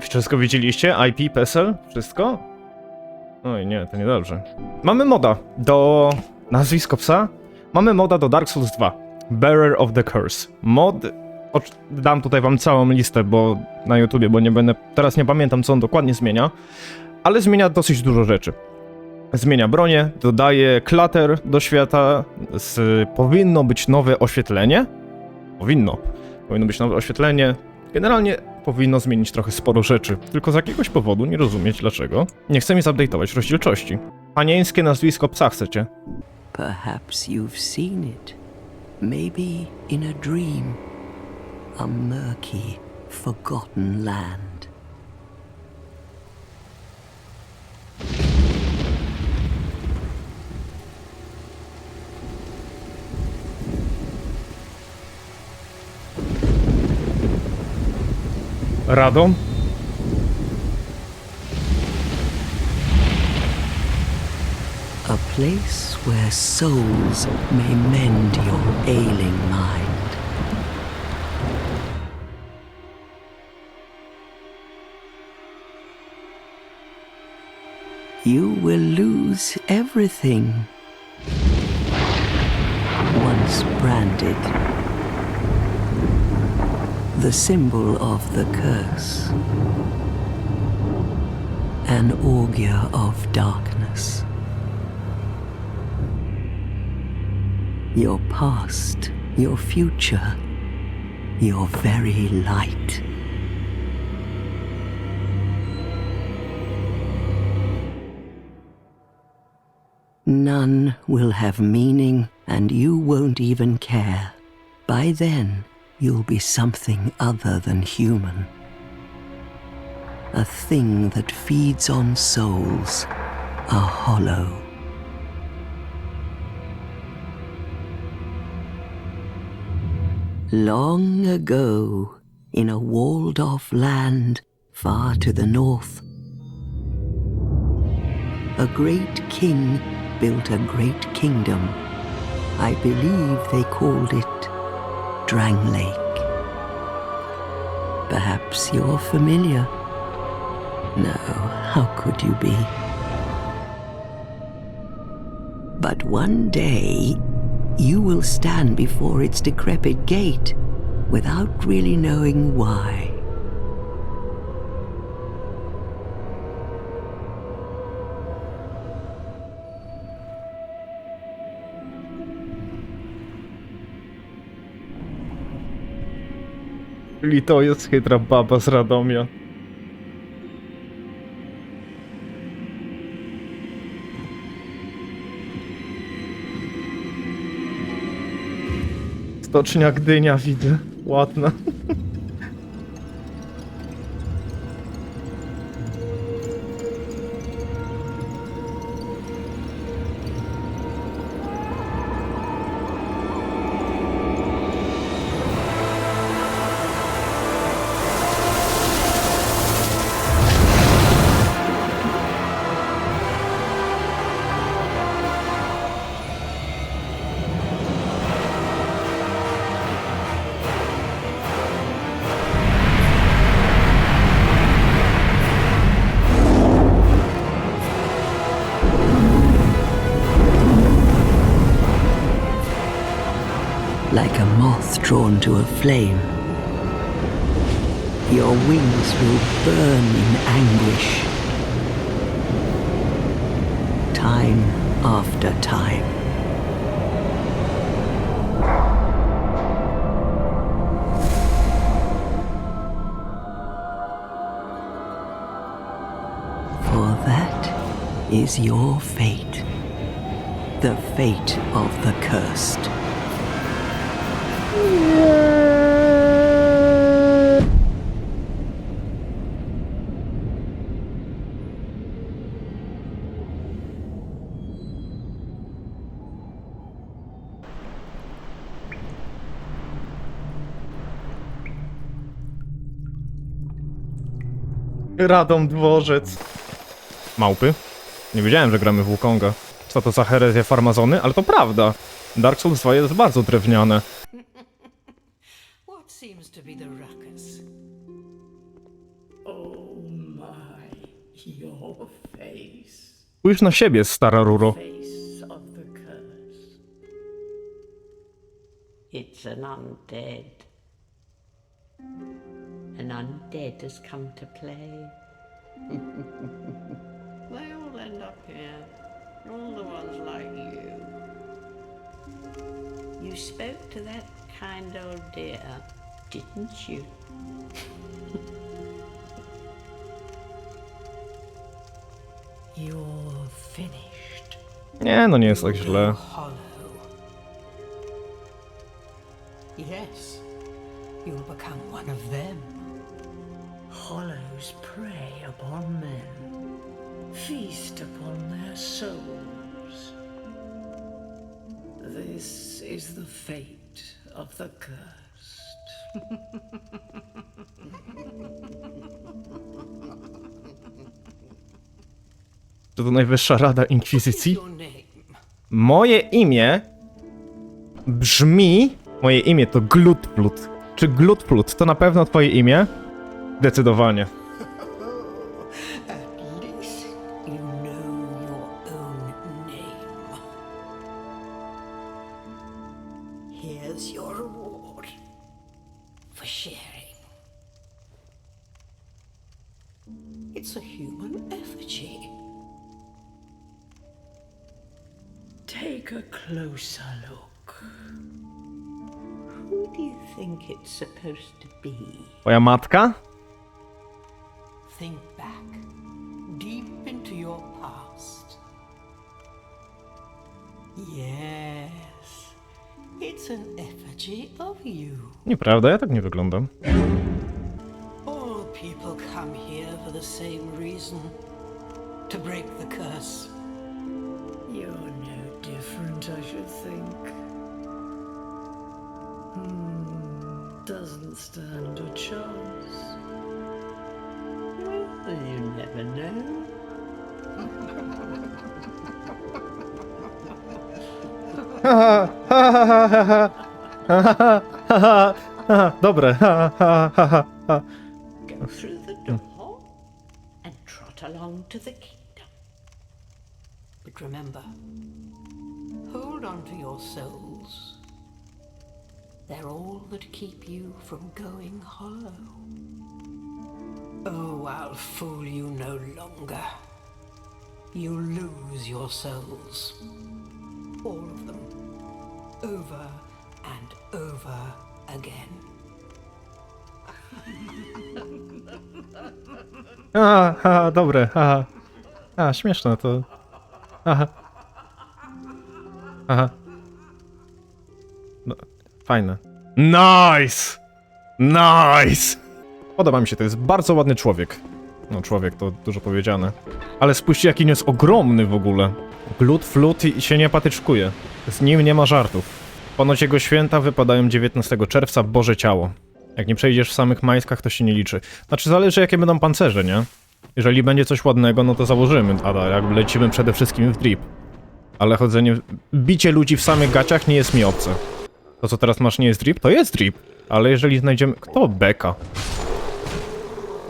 Wszystko widzieliście? IP, PESEL? Wszystko? Oj nie, to niedobrze. Mamy moda do... Nazwisko psa? Mamy moda do Dark Souls 2. Bearer of the Curse. Mod... Dam tutaj wam całą listę, bo na YouTubie, bo nie będę... Teraz nie pamiętam, co on dokładnie zmienia. Ale zmienia dosyć dużo rzeczy. Zmienia bronię, dodaje klater do świata, z... powinno być nowe oświetlenie. Powinno. Powinno być nowe oświetlenie. Generalnie powinno zmienić trochę sporo rzeczy, tylko z jakiegoś powodu nie rozumieć dlaczego. Nie chce mi zupdate'ować rozdzielczości. Panieńskie nazwisko psa chcecie. Perhaps you've seen it. Maybe in a dream. A murky, forgotten land. Radom? A place where souls may mend your ailing mind. You will lose everything. Once branded. The symbol of the curse. An augur of darkness. your past, your future, your very light. None will have meaning, and you won't even care. By then, you'll be something other than human. A thing that feeds on souls, a hollow. Long ago, in a walled off land far to the north, a great king built a great kingdom. I believe they called it Drang Lake. Perhaps you're familiar. No, how could you be? But one day, you will stand before its decrepit gate without really knowing why. Czyli to jest chytra baba z Radomia. Stocznia Gdynia widzę. Ładna. Moth drawn to a flame. Your wings will burn in anguish. Time after time. For that is your fate. The fate of the cursed. Radom Dworzec. Małpy? Nie wiedziałem, że gramy w Wukonga. Co to za herezja farmazony? Ale to prawda. Dark Souls 2 jest bardzo drewniane. Spójrz na siebie, stara ruro. Face of the curse. It's an undead. An undead has come to play. they all end up here. All the ones like you. You spoke to that kind old dear, didn't you? You're finished. Nie, no nie jest tak źle. Yes, you'll become one of them. Hollows prey upon men, feast upon their souls. This is the fate of the cursed. To to najwyższa rada inkwizycji. Moje imię brzmi... Moje imię to Glutflut. Czy Glutflut to na pewno twoje imię? Zdecydowanie. Take a closer look. Who do you think it's supposed to be? Twoja matka? Think back, deep into your past. Yes, it's an effigy of you. Nieprawda, ja tak nie wyglądam. All people come here for the same reason to break the curse. Should think. Hmm, doesn't stand a chance. Well, you never know. Dobre. Go through the door and trot along to the kingdom. But remember, hold on to your souls. They're all that keep you from going hollow. Oh, I'll fool you no longer. You lose your souls. All of them. Over and over again. Aha, dobre, aha. A, śmieszne to. Aha. Aha. No, fajne. Nice! Nice! Podoba mi się, to jest bardzo ładny człowiek. No, człowiek to dużo powiedziane. Ale spójrzcie, jaki on jest ogromny w ogóle. Glut, flut i się nie patyczkuje. Z nim nie ma żartów. Ponoć jego święta wypadają 19 czerwca w Boże Ciało. Jak nie przejdziesz w samych majskach, to się nie liczy. Znaczy, zależy jakie będą pancerze, nie? Jeżeli będzie coś ładnego, no to założymy, a jak lecimy przede wszystkim w drip. Ale chodzenie, bicie ludzi w samych gaciach nie jest mi obce. To co teraz masz nie jest drip? To jest drip. Ale jeżeli znajdziemy... Kto beka?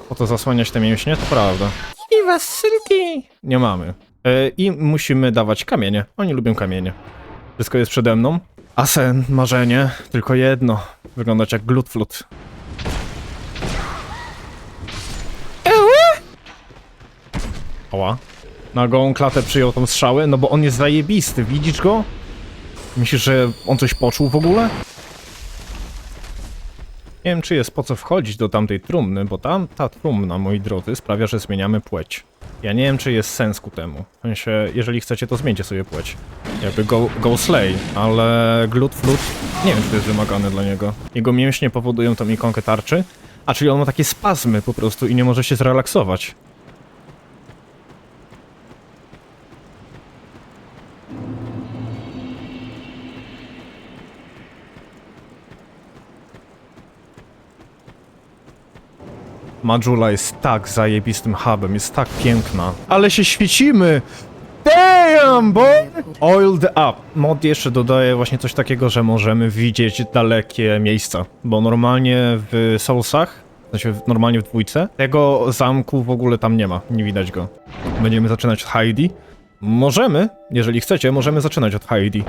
Po to zasłaniać te mięśnie? To prawda. I wasylki! Nie mamy. E, I musimy dawać kamienie. Oni lubią kamienie. Wszystko jest przede mną. A sen, marzenie, tylko jedno. Wyglądać jak glutflut. Oła. Na gołą klatę przyjął tą strzałę, no bo on jest zajebisty, widzisz go? Myślisz, że on coś poczuł w ogóle? Nie wiem, czy jest po co wchodzić do tamtej trumny, bo tam ta trumna, moi drodzy, sprawia, że zmieniamy płeć. Ja nie wiem, czy jest sens ku temu. W sensie, jeżeli chcecie, to zmieńcie sobie płeć. Jakby go, go slay, ale glut flut, nie wiem, czy to jest wymagane dla niego. Jego mięśnie powodują tą ikonkę tarczy, a czyli on ma takie spazmy po prostu i nie może się zrelaksować. Majula jest tak zajebistym hubem, jest tak piękna. Ale się świecimy! Damn, boy! Oiled up. Mod jeszcze dodaje właśnie coś takiego, że możemy widzieć dalekie miejsca. Bo normalnie w Soulsach w- normalnie w dwójce. Tego zamku w ogóle tam nie ma, nie widać go. Będziemy zaczynać od Heidi. Możemy, jeżeli chcecie, możemy zaczynać od Heidi.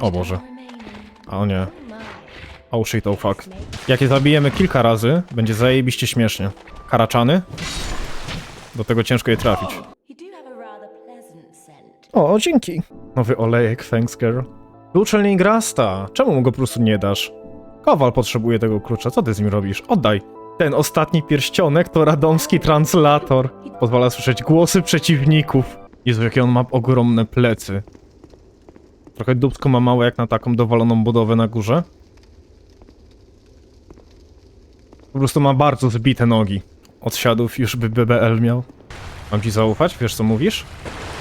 O Boże. O nie. Oh shit, oh fuck. Jak je zabijemy kilka razy, będzie zajebiście śmiesznie. Karaczany? Do tego ciężko je trafić. O, dzięki. Nowy olejek, thanks girl. Klucz Grasta. Czemu mu go po prostu nie dasz? Kowal potrzebuje tego klucza, co ty z nim robisz? Oddaj. Ten ostatni pierścionek to radomski translator. Pozwala słyszeć głosy przeciwników. Jezu, jakie on ma ogromne plecy. Trochę dupsko ma małe jak na taką dowaloną budowę na górze. Po prostu ma bardzo zbite nogi. Od siadów już by BBL miał. Mam ci zaufać? Wiesz co mówisz?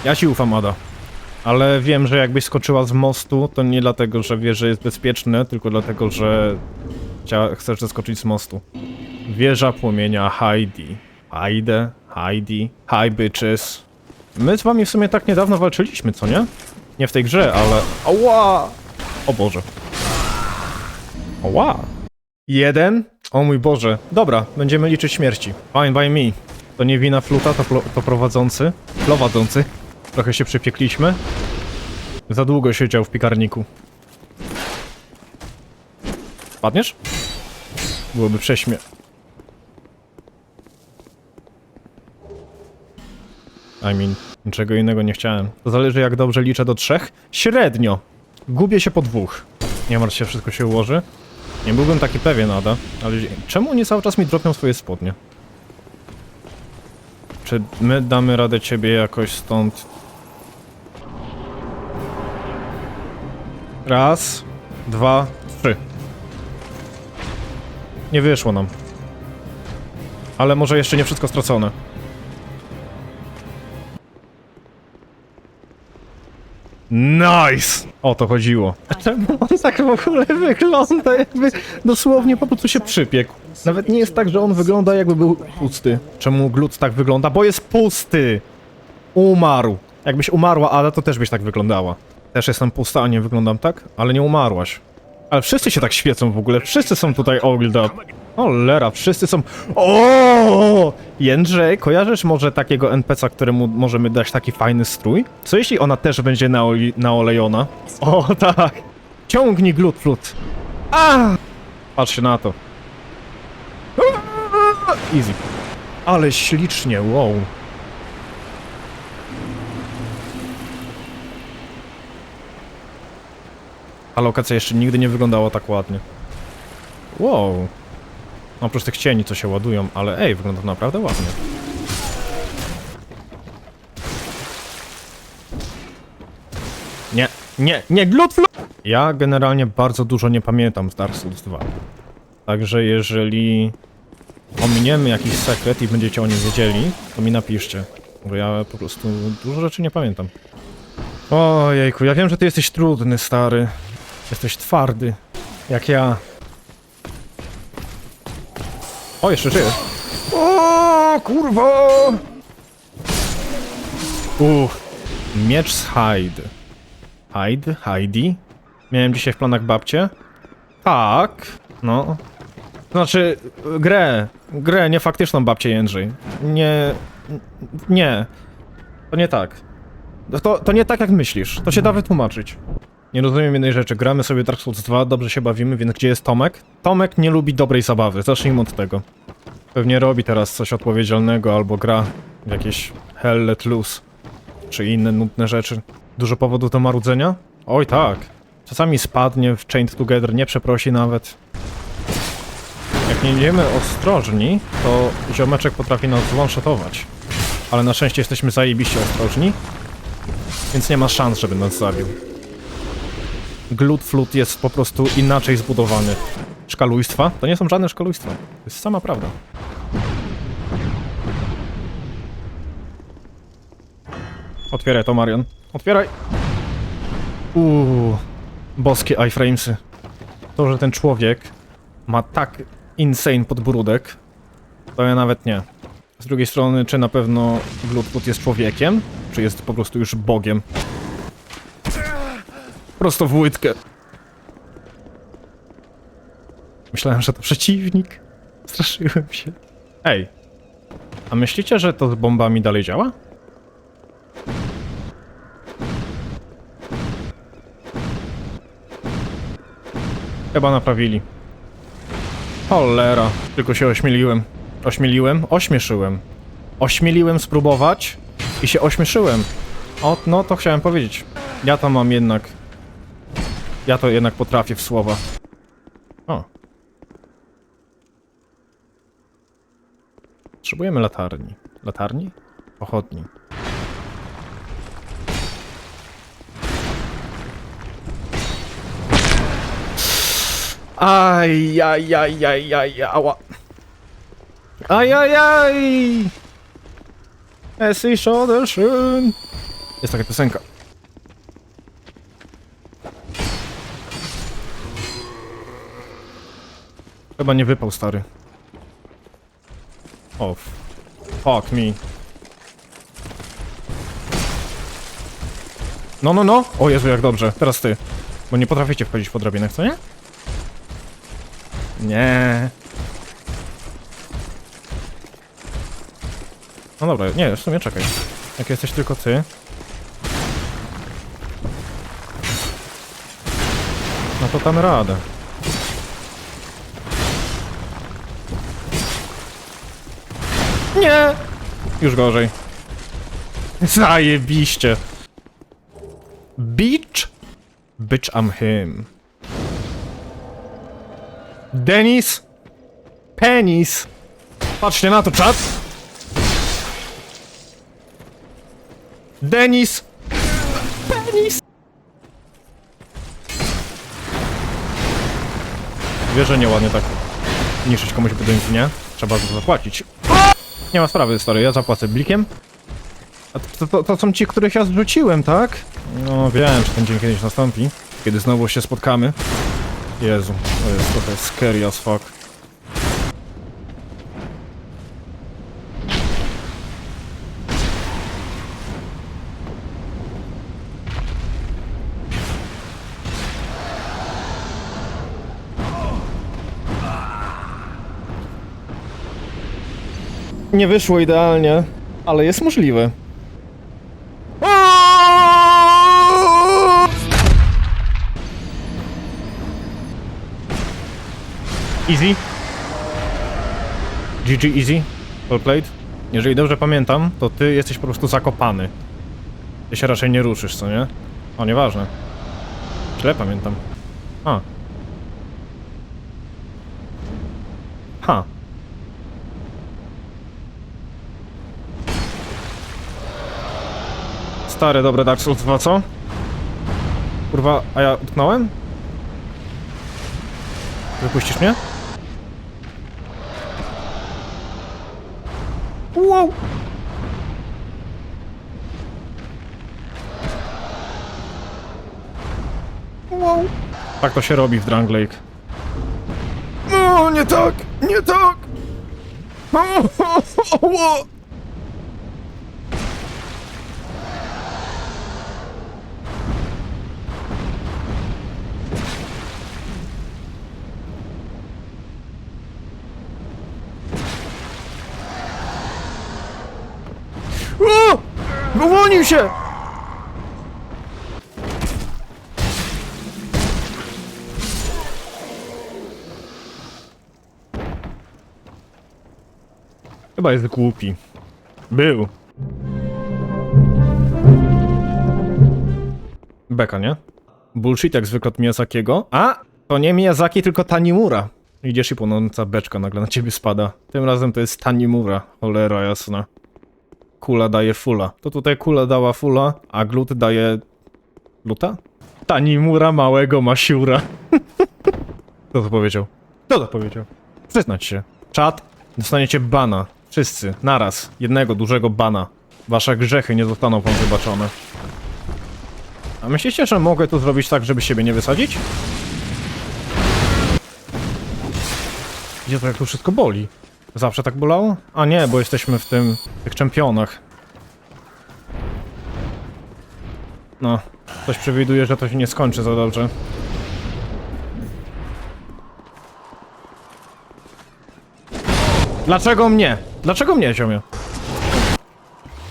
Ja ci ufam, Ada. Ale wiem, że jakbyś skoczyła z mostu, to nie dlatego, że wiesz, że jest bezpieczne, tylko dlatego, że chcesz zeskoczyć z mostu. Wieża płomienia Heidi. Heide, Heidi, hi bitches. My z wami w sumie tak niedawno walczyliśmy, co nie? Nie w tej grze, ale... Ała! O Boże. Ała! Jeden? O mój Boże. Dobra, będziemy liczyć śmierci. Fine by me. To nie wina fluta, to, to prowadzący. Prowadzący. Trochę się przypiekliśmy. Za długo siedział w piekarniku. Padniesz? Byłoby prześmie... I mean, niczego innego nie chciałem. To zależy jak dobrze liczę do trzech. Średnio. Gubię się po dwóch. Nie martw się, wszystko się ułoży. Nie byłbym taki pewien, Ada, ale czemu oni cały czas mi dropią swoje spodnie? Czy my damy radę ciebie jakoś stąd... Raz, dwa, trzy. Nie wyszło nam. Ale może jeszcze nie wszystko stracone. Nice! O to chodziło. Czemu on tak w ogóle wygląda, jakby dosłownie po prostu się przypiekł? Nawet nie jest tak, że on wygląda jakby był pusty. Czemu glut tak wygląda? Bo jest pusty! Umarł. Jakbyś umarła, Ada, to też byś tak wyglądała. Też jestem pusta, a nie wyglądam tak? Ale nie umarłaś. Ale wszyscy się tak świecą w ogóle. Wszyscy są tutaj ogled up. Wszyscy są... O! Jędrzej, kojarzysz może takiego NPC-a, któremu możemy dać taki fajny strój? Co jeśli ona też będzie naoli- naolejona? O tak! Ciągnij glut flut. A! Patrzcie na to. Easy. Ale ślicznie, wow. Ta lokacja jeszcze nigdy nie wyglądała tak ładnie. Wow. Oprócz tych cieni, co się ładują, ale ej, wygląda to naprawdę ładnie. Nie, nie, nie, glut flu... Ja generalnie bardzo dużo nie pamiętam z Dark Souls 2. Także jeżeli ominiemy jakiś sekret i będziecie o nim wiedzieli, to mi napiszcie. Bo ja po prostu dużo rzeczy nie pamiętam. Ojejku, ja wiem, że ty jesteś trudny, stary. Jesteś twardy. Jak ja. O, jeszcze żyjesz. O, kurwa! Uff. Miecz z Hyde. Hyde? Heidi? Miałem dzisiaj w planach babcie? Tak. No. Znaczy, grę. Grę, nie faktyczną babcię Jędrzej. Nie... Nie. To nie tak. To, to nie tak jak myślisz. To się da wytłumaczyć. Nie rozumiem jednej rzeczy. Gramy sobie Dark Souls 2, dobrze się bawimy, więc gdzie jest Tomek? Tomek nie lubi dobrej zabawy. Zacznijmy od tego. Pewnie robi teraz coś odpowiedzialnego albo gra w jakieś Hell Let Loose. Czy inne nudne rzeczy. Dużo powodów do marudzenia? Oj tak. Czasami spadnie w Chained Together, nie przeprosi nawet. Jak nie będziemy ostrożni, to ziomeczek potrafi nas one-shotować. Ale na szczęście jesteśmy zajebiście ostrożni, więc nie ma szans, żeby nas zabił. Glut flut jest po prostu inaczej zbudowany. Szkalujstwa? To nie są żadne szkalujstwa. To jest sama prawda. Otwieraj to, Marion. Otwieraj! Uuu, boskie iframesy. To, że ten człowiek ma tak insane podbródek, to ja nawet nie. Z drugiej strony, czy na pewno Glutfoot jest człowiekiem, czy jest po prostu już bogiem? Prosto w łydkę. Myślałem, że to przeciwnik. Straszyłem się. Ej. A myślicie, że to z bombami dalej działa? Chyba naprawili. Cholera. Tylko się ośmieliłem. Ośmieliłem? Ośmieszyłem. Ośmieliłem spróbować i się ośmieszyłem. O, no to chciałem powiedzieć. Ja tam mam jednak... Ja to jednak potrafię w słowa. O. Potrzebujemy latarni. Latarni? Pochodni. Aj, aj, aj, aj, aj, ała. Aj, aj, aj! Es ist schön. Jest taka piosenka. Chyba nie wypał, stary. O, f- fuck me. No, no, no! O Jezu, jak dobrze. Teraz ty. Bo nie potraficie wchodzić po drabinach, co nie? Nie. No dobra, nie, w sumie czekaj. Jak jesteś tylko ty. No to tam radę. Nie! Już gorzej. Zajebiście. Beach? Bitch I'm him. Denis? Penis? Patrzcie na to, czat! Denis! Penis! Wiesz, że nieładnie tak niszczyć komuś budynki, nie? Trzeba za to zapłacić. Nie ma sprawy, stary, ja zapłacę blikiem. A to, to, to są ci, których ja zrzuciłem, tak? No wiem, czy ten dzień kiedyś nastąpi. Kiedy znowu się spotkamy. Jezu, to jest trochę scary as fuck. Nie wyszło idealnie, ale jest możliwe. Easy. GG easy. Well played. Jeżeli dobrze pamiętam, to ty jesteś po prostu zakopany. Ty się raczej nie ruszysz, co nie? O, nieważne. Źle pamiętam. A. Ha. Stare, dobre Dark Souls 2, co? Kurwa, a ja utknąłem? Wypuścisz mnie? Wow! Wow! Tak to się robi w Drang Lake. No, nie tak! Nie tak! O! Się! Chyba jest głupi. Był. Beka, nie? Bullshit jak zwykle od Miyazakiego. A! To nie Miyazaki, tylko Tanimura. Idziesz i płonąca beczka nagle na ciebie spada. Tym razem to jest Tanimura. Cholera jasna kula daje fula. To tutaj kula dała fula, a glut daje... Luta? Tanimura małego masiura. Kto to powiedział? Kto to powiedział? Przyznać się. Czat, dostaniecie bana. Wszyscy, naraz. Jednego dużego bana. Wasze grzechy nie zostaną wam wybaczone. A myślicie, że mogę to zrobić tak, żeby siebie nie wysadzić? Gdzie to jak tu wszystko boli? Zawsze tak bolało? A nie, bo jesteśmy w tym... tych czempionach. No, ktoś przewiduje, że to się nie skończy za dobrze. Dlaczego mnie? Dlaczego mnie, ziomie?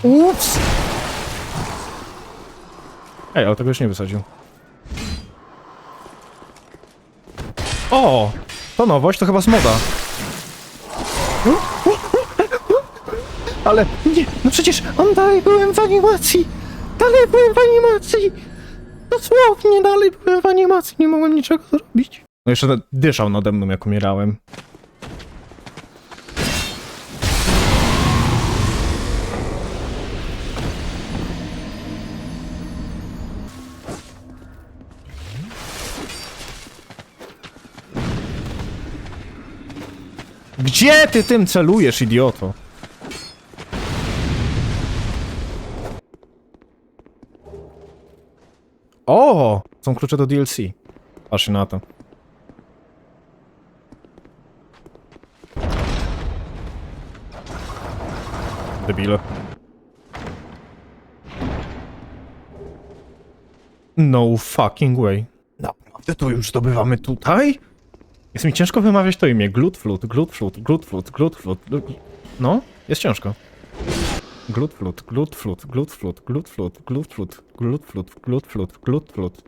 Ups! Ej, ale tego już nie wysadził. O! To nowość, to chyba z moda. Ale nie, no przecież on dalej byłem w animacji! Dalej byłem w animacji! Dosłownie dalej byłem w animacji, nie mogłem niczego zrobić. No jeszcze dyszał nade mną, jak umierałem. Gdzie ty tym celujesz, idioto? O! Są klucze do DLC. Patrz na to. Debile. No fucking way. Naprawdę to już zdobywamy tutaj? Jest mi ciężko wymawiać to imię. Glutflut, glutflut, glutflut, glutflut. glut- No, jest ciężko. Glutflut, glutflut, glutflut, glutflut, glutflut, glutflut, glutflut, glutflut.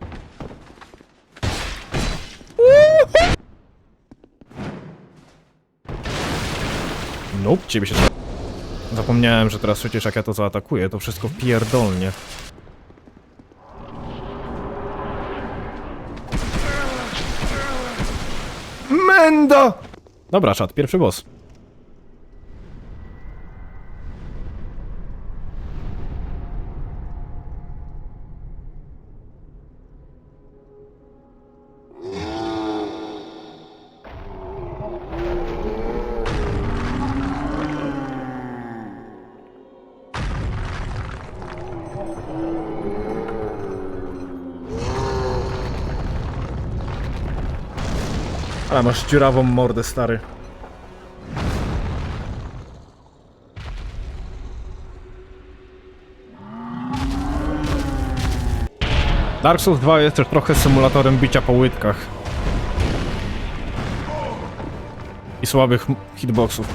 Nope, ciebie się. Zapomniałem, że teraz przecież jak ja to zaatakuję, to wszystko pierdolnie. Mendo! Dobra, czat, pierwszy boss. Ale masz dziurawą mordę, stary. Dark Souls 2 jest też trochę symulatorem bicia po łydkach. I słabych hitboxów.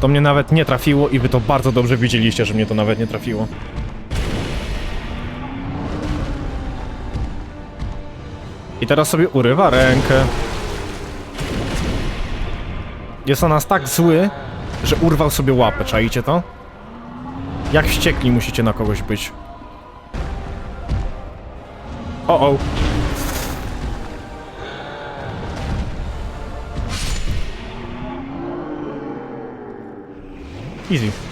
To mnie nawet nie trafiło i wy to bardzo dobrze widzieliście, że mnie to nawet nie trafiło. I teraz sobie urywa rękę. Jest o nas tak zły, że urwał sobie łapę, czaicie to? Jak wściekli musicie na kogoś być. O o. Easy.